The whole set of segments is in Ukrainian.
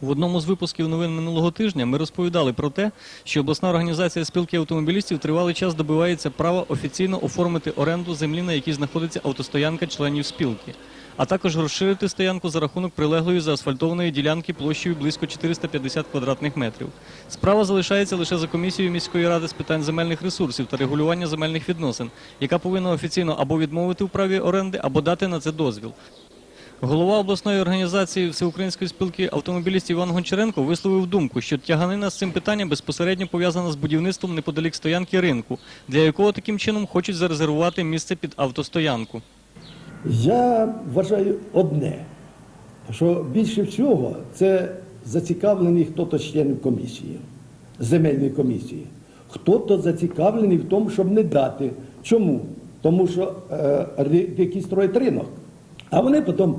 В одному з випусків новин минулого тижня ми розповідали про те, що обласна організація спілки автомобілістів тривалий час добивається права офіційно оформити оренду землі, на якій знаходиться автостоянка членів спілки, а також розширити стоянку за рахунок прилеглої заасфальтованої ділянки площею близько 450 квадратних метрів. Справа залишається лише за комісією міської ради з питань земельних ресурсів та регулювання земельних відносин, яка повинна офіційно або відмовити у праві оренди, або дати на це дозвіл. Голова обласної організації Всеукраїнської спілки автомобілістів Іван Гончаренко висловив думку, що тяганина з цим питанням безпосередньо пов'язана з будівництвом неподалік стоянки ринку, для якого таким чином хочуть зарезервувати місце під автостоянку. Я вважаю одне, що більше всього це зацікавлений хто-то членів комісії, земельної комісії. Хто-то зацікавлений в тому, щоб не дати. Чому? Тому що е, які строять ринок. А вони потім,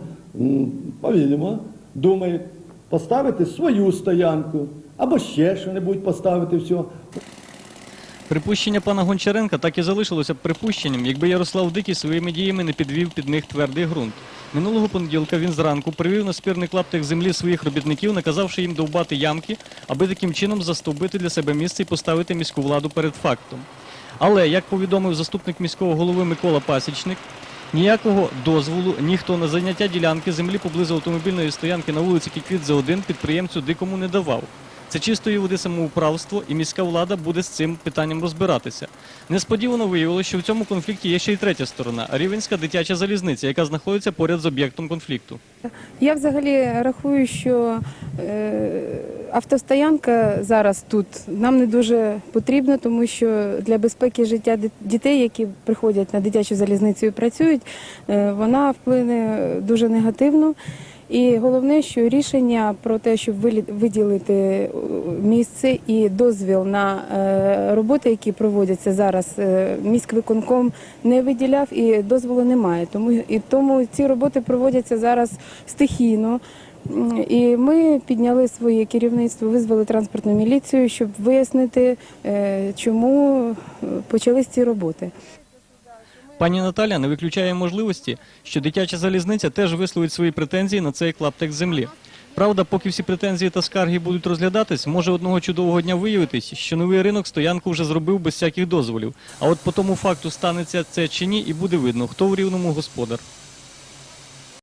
думають поставити свою стоянку або ще що-небудь поставити все. Припущення пана Гончаренка так і залишилося б припущенням, якби Ярослав Дикий своїми діями не підвів під них твердий ґрунт. Минулого понеділка він зранку привів на спірний клаптик землі своїх робітників, наказавши їм довбати ямки, аби таким чином застовбити для себе місце і поставити міську владу перед фактом. Але, як повідомив заступник міського голови Микола Пасічник, ніякого дозволу ніхто на заняття ділянки землі поблизу автомобільної стоянки на вулиці Кіквідзе 1 підприємцю дикому не давав. Це чистої води самоуправство, і міська влада буде з цим питанням розбиратися. Несподівано виявилося, що в цьому конфлікті є ще й третя сторона Рівенська дитяча залізниця, яка знаходиться поряд з об'єктом конфлікту. Я взагалі рахую, що е, автостоянка зараз тут нам не дуже потрібна, тому що для безпеки життя дітей, які приходять на дитячу залізницю і працюють, е, вона вплине дуже негативно. І головне, що рішення про те, щоб виділити е, місце і дозвіл на е, роботи, які проводяться зараз, міськвиконком не виділяв і дозволу немає. Тому і тому ці роботи проводяться зараз стихійно. І ми підняли своє керівництво, визвали транспортну міліцію, щоб вияснити, е, чому е, почались ці роботи. Пані Наталя не виключає можливості, що дитяча залізниця теж висловить свої претензії на цей клаптик землі. Правда, поки всі претензії та скарги будуть розглядатись, може одного чудового дня виявитись, що новий ринок стоянку вже зробив без всяких дозволів. А от по тому факту станеться це чи ні, і буде видно, хто в рівному господар.